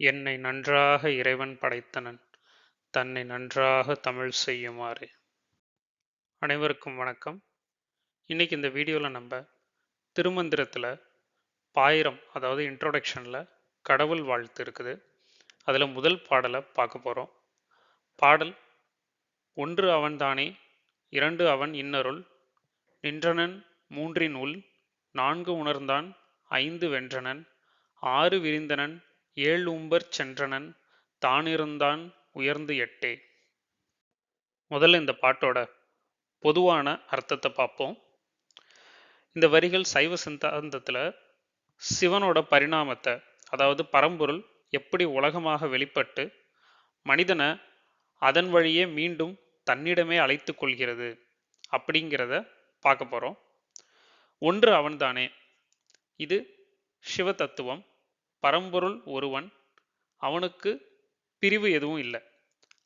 என்னை நன்றாக இறைவன் படைத்தனன். தன்னை நன்றாக தமிழ் செய்யுமாறு. அனைவருக்கும் வணக்கம். இன்னைக்கு இந்த வீடியோவில் நம்ம திருமந்திரத்தில் பாயிரம் அதாவது இன்ட்ரோடக்ஷனில் கடவுள் வாழ்த்து இருக்குது. அதில் முதல் பாடலை பார்க்க போகிறோம் பாடல் ஒன்று அவன்தானே இரண்டு அவன் இன்னருள் நின்றனன் மூன்றின் உள் நான்கு உணர்ந்தான் ஐந்து வென்றனன் ஆறு விரிந்தனன் ஏழு உம்பர் சென்றனன் தானிருந்தான் உயர்ந்து எட்டே. முதல்ல இந்த பாட்டோட பொதுவான அர்த்தத்தை பார்ப்போம். இந்த வரிகள் சைவ சித்தாந்தத்தில் சிவனோட பரிணாமத்தை அதாவது பரம்பொருள் எப்படி உலகமாக வெளிப்பட்டு மனிதனை அதன் வழியே மீண்டும் தன்னிடமே அழைத்து கொள்கிறது அப்படிங்கிறத பார்க்க போகிறோம் ஒன்று அவன்தானே. இது சிவ தத்துவம். பரம்பொருள் ஒருவன் அவனுக்கு பிரிவு எதுவும் இல்லை.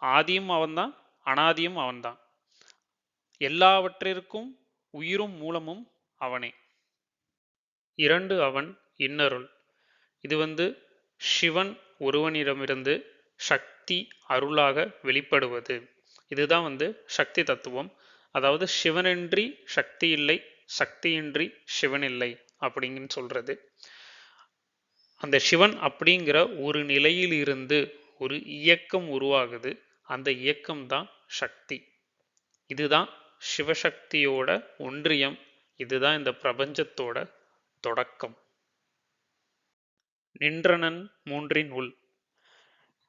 ஆதியும் அவன்தான் அனாதியும் அவன்தான். எல்லாவற்றிற்கும் உயிரும் மூலமும் அவனே. இரண்டு அவன் இன்னருள். இது வந்து சிவன் ஒருவனிடமிருந்து சக்தி அருளாக வெளிப்படுவது. இதுதான் வந்து சக்தி தத்துவம். அதாவது சிவனின்றி சக்தி இல்லை சக்தியின்றி சிவன் இல்லை அப்படின்னு சொல்றது. அந்த சிவன் அப்படிங்கிற ஒரு நிலையில் இருந்து ஒரு இயக்கம் உருவாகுது. அந்த இயக்கம் தான் சக்தி. இதுதான் சிவசக்தியோட ஒன்றியம். இதுதான் இந்த பிரபஞ்சத்தோட தொடக்கம். நின்றனன் மூன்றின் உள்.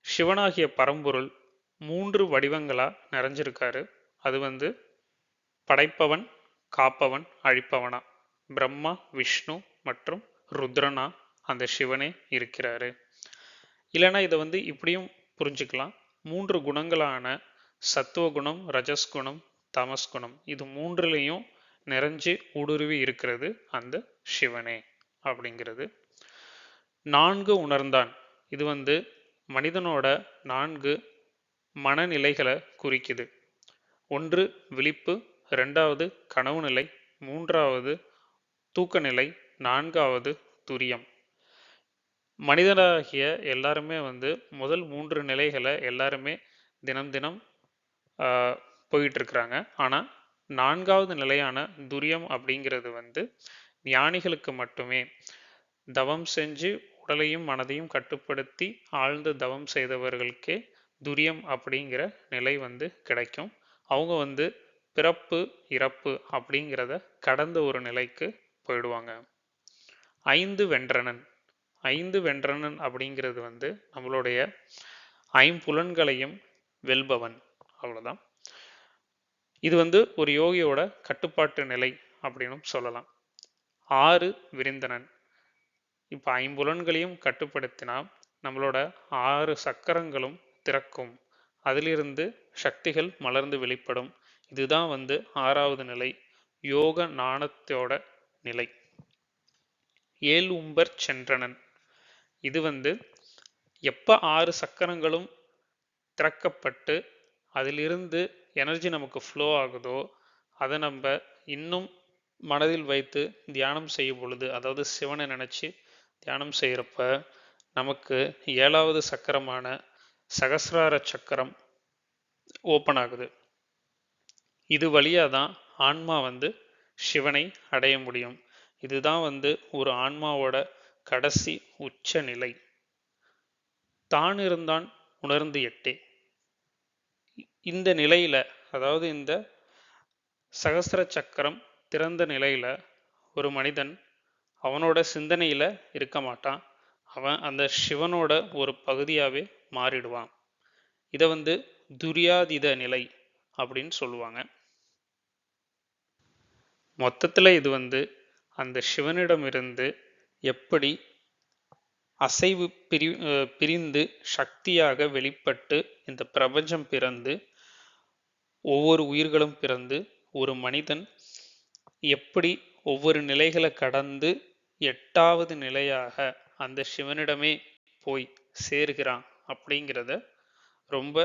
சிவனாகிய பரம்பொருள் மூன்று வடிவங்களா நிறைஞ்சிருக்காரு. அது வந்து படைப்பவன் காப்பவன் அழிப்பவனா. பிரம்மா விஷ்ணு மற்றும் ருத்ரனா அந்த சிவனே இருக்கிறாரு. இல்லைன்னா இதை வந்து இப்படியும் புரிஞ்சுக்கலாம். மூன்று குணங்களான சத்துவ குணம் ரஜஸ் குணம் இது மூன்றுலேயும் நிறைஞ்சு ஊடுருவி இருக்கிறது அந்த சிவனே அப்படிங்கிறது. நான்கு உணர்ந்தான். இது வந்து மனிதனோட நான்கு மனநிலைகளை குறிக்குது. ஒன்று விழிப்பு. ரெண்டாவது கனவு நிலை மூன்றாவது தூக்கநிலை. நான்காவது துரியம். மனிதனாகிய எல்லாருமே வந்து முதல் மூன்று நிலைகளை எல்லாருமே தினம் தினம் போயிட்டுருக்குறாங்க. ஆனால் நான்காவது நிலையான துரியம் அப்படிங்கிறது வந்து ஞானிகளுக்கு மட்டுமே. தவம் செஞ்சு உடலையும் மனதையும் கட்டுப்படுத்தி ஆழ்ந்து தவம் செய்தவர்களுக்கே துரியம் அப்படிங்கிற நிலை வந்து கிடைக்கும். அவங்க வந்து பிறப்பு இறப்பு அப்படிங்கிறத கடந்த ஒரு நிலைக்கு போயிடுவாங்க. ஐந்து வென்றனன். ஐந்து வென்றனன் அப்படிங்கிறது வந்து நம்மளுடைய ஐம்புலன்களையும் வெல்பவன். அவ்வளோதான் இது வந்து ஒரு யோகியோட கட்டுப்பாட்டு நிலை அப்படின்னு சொல்லலாம். ஆறு விரிந்தனன். இப்போ ஐம்புலன்களையும் கட்டுப்படுத்தினா நம்மளோட ஆறு சக்கரங்களும் திறக்கும். அதிலிருந்து சக்திகள் மலர்ந்து வெளிப்படும். இதுதான் வந்து ஆறாவது நிலை யோக நாணத்தோட நிலை. ஏழு உம்பர் சென்றனன். இது வந்து எப்போ ஆறு சக்கரங்களும் திறக்கப்பட்டு அதிலிருந்து எனர்ஜி நமக்கு ஃப்ளோ ஆகுதோ அதை நம்ம இன்னும் மனதில் வைத்து தியானம் செய்யும் பொழுது அதாவது சிவனை நினச்சி தியானம் செய்கிறப்ப நமக்கு ஏழாவது சக்கரமான சகசிரார சக்கரம் ஓப்பன் ஆகுது. இது வழியாக தான் ஆன்மா வந்து சிவனை அடைய முடியும். இதுதான் வந்து ஒரு ஆன்மாவோட கடைசி உச்ச நிலை தான் இருந்தான் உணர்ந்து எட்டே. இந்த நிலையில அதாவது இந்த சகசர சக்கரம் திறந்த நிலையில ஒரு மனிதன் அவனோட சிந்தனையில இருக்க மாட்டான். அவன் அந்த சிவனோட ஒரு பகுதியாவே மாறிடுவான். இதை வந்து துரியாதித நிலை அப்படின்னு சொல்லுவாங்க. மொத்தத்தில் இது வந்து அந்த சிவனிடமிருந்து எப்படி அசைவு பிரி பிரிந்து சக்தியாக வெளிப்பட்டு இந்த பிரபஞ்சம் பிறந்து ஒவ்வொரு உயிர்களும் பிறந்து ஒரு மனிதன் எப்படி ஒவ்வொரு நிலைகளை கடந்து எட்டாவது நிலையாக அந்த சிவனிடமே போய் சேர்கிறான் அப்படிங்கிறத ரொம்ப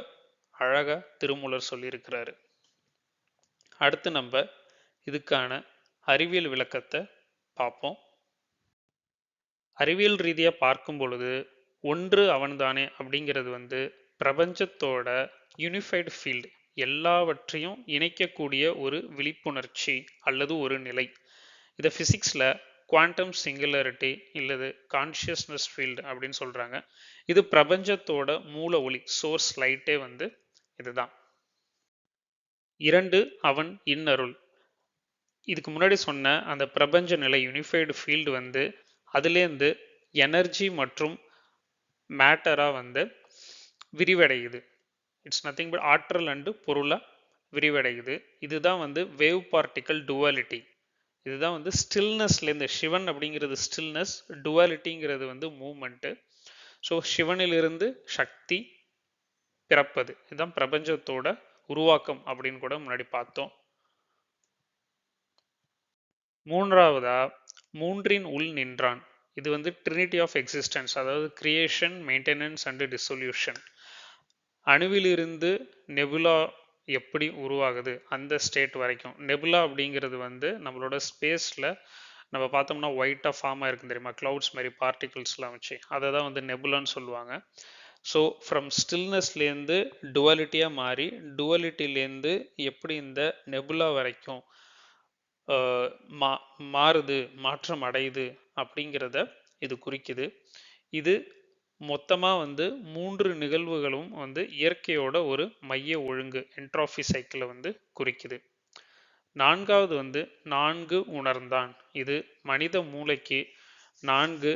அழகாக திருமூலர் சொல்லியிருக்கிறாரு. அடுத்து நம்ம இதுக்கான அறிவியல் விளக்கத்தை பார்ப்போம். அறிவியல் ரீதியாக பார்க்கும் பொழுது ஒன்று அவன்தானே அப்படிங்கிறது வந்து பிரபஞ்சத்தோட யூனிஃபைடு ஃபீல்டு எல்லாவற்றையும் இணைக்கக்கூடிய ஒரு விழிப்புணர்ச்சி அல்லது ஒரு நிலை. இதை ஃபிசிக்ஸில் குவாண்டம் சிங்குலரிட்டி இல்லது கான்ஷியஸ்னஸ் ஃபீல்டு அப்படின்னு சொல்கிறாங்க இது பிரபஞ்சத்தோட மூல ஒளி சோர்ஸ் லைட்டே வந்து இதுதான். இரண்டு அவன் இன்னருள். இதுக்கு முன்னாடி சொன்ன அந்த பிரபஞ்ச நிலை யூனிஃபைடு ஃபீல்டு வந்து அதுலேருந்து எனர்ஜி மற்றும் மேட்டராக வந்து விரிவடையுது. இட்ஸ் நத்திங் பட் ஆற்றல் அண்டு பொருளாக விரிவடையுது. இதுதான் வந்து வேவ் பார்ட்டிக்கல் டுவாலிட்டி இதுதான் வந்து ஸ்டில்னஸ்லேருந்து சிவன் அப்படிங்கிறது ஸ்டில்னஸ் டுவாலிட்டிங்கிறது வந்து மூமெண்ட்டு ஸோ சிவனிலிருந்து சக்தி பிறப்பது. இதுதான் பிரபஞ்சத்தோட உருவாக்கம் அப்படின்னு கூட முன்னாடி பார்த்தோம். மூன்றாவதா மூன்றின் உள் நின்றான். இது வந்து ட்ரினிட்டி ஆஃப் எக்ஸிஸ்டன்ஸ் அதாவது கிரியேஷன் மெயின்டெனன்ஸ் அண்டு டிசொல்யூஷன் அணுவிலிருந்து நெபுலா எப்படி உருவாகுது? அந்த ஸ்டேட் வரைக்கும். நெபுலா அப்படிங்கிறது வந்து நம்மளோட ஸ்பேஸில் நம்ம பார்த்தோம்னா ஒயிட்டாக ஃபார்ம் ஆயிருக்கும் தெரியுமா? க்ளவுட்ஸ் மாதிரி பார்ட்டிகிள்ஸ்லாம் வச்சு. அதை தான் வந்து நெபுலான்னு சொல்லுவாங்க. ஸோ ஃப்ரம் ஸ்டில்னஸ்லேருந்து டுவாலிட்டியாக மாறி டுவாலிட்டிலேருந்து எப்படி இந்த நெபுலா வரைக்கும் மா மாறுது மாற்றம் அடையுது அப்படிங்கிறத இது குறிக்குது. இது மொத்தமாக வந்து மூன்று நிகழ்வுகளும் வந்து இயற்கையோட ஒரு மைய ஒழுங்கு என்ட்ராஃபி சைக்கிளை வந்து குறிக்குது. நான்காவது வந்து நான்கு உணர்ந்தான். இது மனித மூளைக்கு நான்கு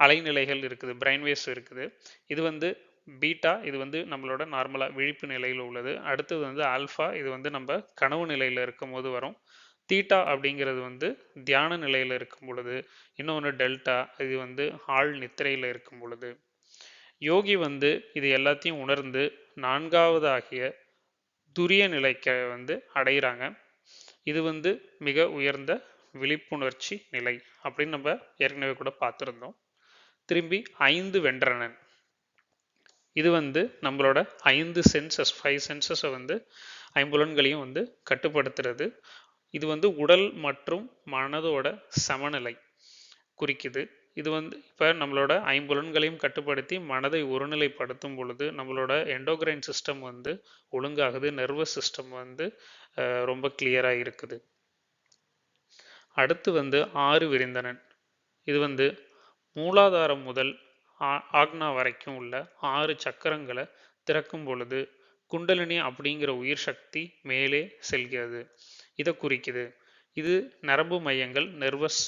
அலைநிலைகள் இருக்குது பிரைன்வேஸ் இருக்குது. இது வந்து பீட்டா இது வந்து நம்மளோட நார்மலாக விழிப்பு நிலையில் உள்ளது. அடுத்தது வந்து ஆல்ஃபா இது வந்து நம்ம கனவு நிலையில் இருக்கும் போது வரும். தீட்டா அப்படிங்கிறது வந்து தியான நிலையில் இருக்கும் பொழுது இன்னொன்று டெல்டா இது வந்து ஆள் நித்திரையில் இருக்கும் பொழுது. யோகி வந்து இது எல்லாத்தையும் உணர்ந்து நான்காவது ஆகிய துரிய நிலைக்க வந்து அடைகிறாங்க இது வந்து மிக உயர்ந்த விழிப்புணர்ச்சி நிலை அப்படின்னு நம்ம ஏற்கனவே கூட பார்த்துருந்தோம். திரும்பி ஐந்து வென்றனன். இது வந்து நம்மளோட ஐந்து சென்சஸ் ஃபைவ் சென்சஸை வந்து ஐம்புலன்களையும் வந்து கட்டுப்படுத்துறது. இது வந்து உடல் மற்றும் மனதோட சமநிலை குறிக்குது. இது வந்து இப்போ நம்மளோட ஐம்புலன்களையும் கட்டுப்படுத்தி மனதை ஒருநிலைப்படுத்தும் பொழுது நம்மளோட எண்டோகிரைன் சிஸ்டம் வந்து ஒழுங்காகுது நர்வஸ் சிஸ்டம் வந்து ரொம்ப கிளியராக இருக்குது. அடுத்து வந்து ஆறு விரிந்தனன். இது வந்து மூலாதாரம் முதல் ஆக்னா வரைக்கும் உள்ள ஆறு சக்கரங்களை திறக்கும் பொழுது குண்டலினி அப்படிங்கிற உயிர் சக்தி மேலே செல்கிறது. இதை குறிக்குது. இது நரம்பு மையங்கள் நெர்வஸ்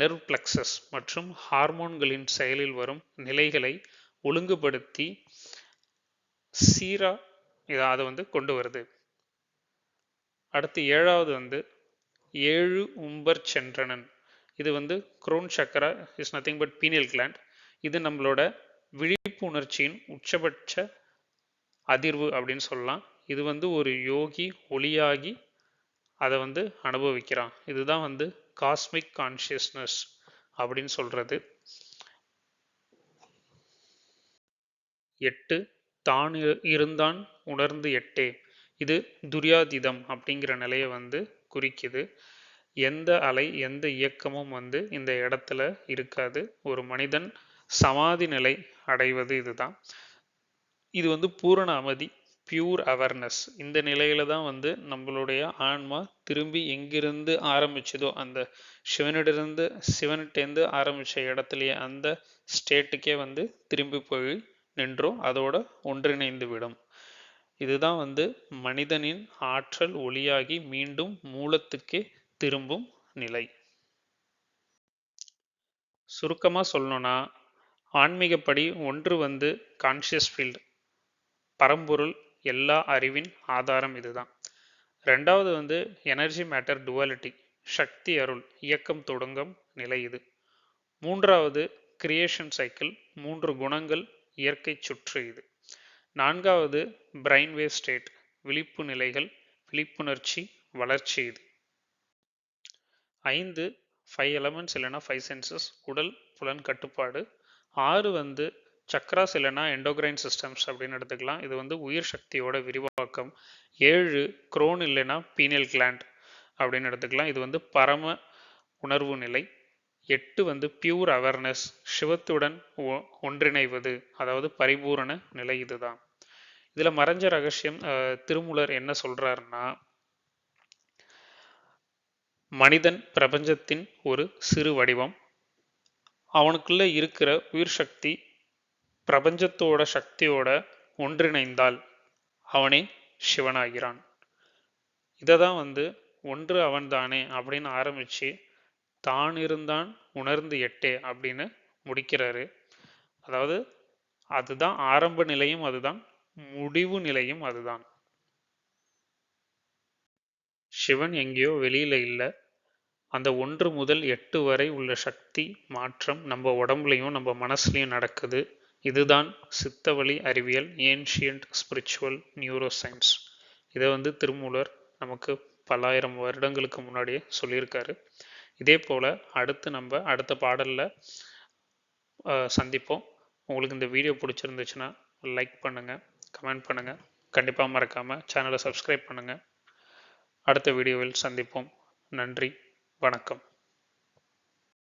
நெர்வ் பிளக்சஸ் மற்றும் ஹார்மோன்களின் செயலில் வரும் நிலைகளை ஒழுங்குபடுத்தி சீரா இதை அதை வந்து கொண்டு வருது. அடுத்து ஏழாவது வந்து ஏழு உம்பர் சென்றனன். இது வந்து crown chakra is nothing but pineal gland இது நம்மளோட விழிப்புணர்ச்சியின் உச்சபட்ச அதிர்வு அப்படின்னு சொல்லலாம். இது வந்து ஒரு யோகி ஒளியாகி அதை வந்து அனுபவிக்கிறான். இதுதான் வந்து காஸ்மிக் கான்சியஸ்னஸ் அப்படின்னு சொல்றது. எட்டு தான் இருந்தான் உணர்ந்து எட்டே. இது துரியாதிதம் அப்படிங்கிற நிலையை வந்து குறிக்குது. எந்த அலை எந்த இயக்கமும் வந்து இந்த இடத்துல இருக்காது. ஒரு மனிதன் சமாதி நிலை அடைவது இதுதான். இது வந்து பூரண அமைதி பியூர் அவேர்னஸ் இந்த நிலையில தான் வந்து நம்மளுடைய ஆன்மா திரும்பி எங்கிருந்து ஆரம்பிச்சதோ அந்த சிவனிடருந்து சிவன்கிட்டேருந்து ஆரம்பிச்ச இடத்துலயே அந்த ஸ்டேட்டுக்கே வந்து திரும்பி போய் நின்றோம். அதோட ஒன்றிணைந்து விடும். இதுதான் வந்து மனிதனின் ஆற்றல் ஒளியாகி மீண்டும் மூலத்துக்கே திரும்பும் நிலை. சுருக்கமாக சொல்லணும்னா ஆன்மீகப்படி ஒன்று வந்து கான்ஷியஸ் ஃபீல்டு பரம்பொருள் எல்லா அறிவின் ஆதாரம் இதுதான். ரெண்டாவது வந்து எனர்ஜி மேட்டர் டுவாலிட்டி சக்தி அருள் இயக்கம் தொடங்கும் நிலை இது. மூன்றாவது கிரியேஷன் சைக்கிள் மூன்று குணங்கள் இயற்கை சுற்று இது. நான்காவது பிரைன்வேவ் ஸ்டேட் விழிப்பு நிலைகள் விழிப்புணர்ச்சி வளர்ச்சி இது. ஐந்து ஃபைவ் எலமெண்ட்ஸ் இல்லைன்னா ஃபைவ் சென்சஸ் உடல் புலன் கட்டுப்பாடு ஆறு வந்து சக்ராஸ் இல்லைன்னா எண்டோகிரைன் சிஸ்டம்ஸ் அப்படின்னு எடுத்துக்கலாம். இது வந்து உயிர் சக்தியோட விரிவாக்கம். ஏழு குரோன் இல்லைன்னா பீனியல் கிளாண்ட் அப்படின்னு எடுத்துக்கலாம். இது வந்து பரம உணர்வு நிலை. எட்டு வந்து பியூர் அவேர்னஸ் சிவத்துடன் ஒன்றிணைவது அதாவது பரிபூரண நிலை இதுதான். இதில் மறைஞ்ச ரகசியம் திருமூலர் என்ன சொல்றாருன்னா மனிதன் பிரபஞ்சத்தின் ஒரு சிறு வடிவம். அவனுக்குள்ளே இருக்கிற உயிர் சக்தி பிரபஞ்சத்தோட சக்தியோட ஒன்றிணைந்தால் அவனே சிவனாகிறான். இதை தான் வந்து ஒன்று அவன்தானே அப்படின்னு ஆரம்பிச்சு தான் இருந்தான் உணர்ந்து எட்டே அப்படின்னு முடிக்கிறாரு. அதாவது அதுதான் ஆரம்ப நிலையும் அதுதான் முடிவு நிலையும் அதுதான். சிவன் எங்கேயோ வெளியில இல்லை. அந்த ஒன்று முதல் எட்டு வரை உள்ள சக்தி மாற்றம் நம்ம உடம்புலையும் நம்ம மனசுலையும் நடக்குது. இதுதான் சித்தவழி அறிவியல் ஏன்ஷியன்ட் ஸ்பிரிச்சுவல் நியூரோ சயின்ஸ் இதை வந்து திருமூலர் நமக்கு பல்லாயிரம் வருடங்களுக்கு முன்னாடியே சொல்லியிருக்காரு. இதே போல் அடுத்து நம்ம அடுத்த பாடலில் சந்திப்போம். உங்களுக்கு இந்த வீடியோ பிடிச்சிருந்துச்சுன்னா லைக் பண்ணுங்கள் கமெண்ட் பண்ணுங்கள் கண்டிப்பாக மறக்காமல் சேனலை சப்ஸ்கிரைப் பண்ணுங்கள் அடுத்த வீடியோவில் சந்திப்போம். நன்றி. வணக்கம்.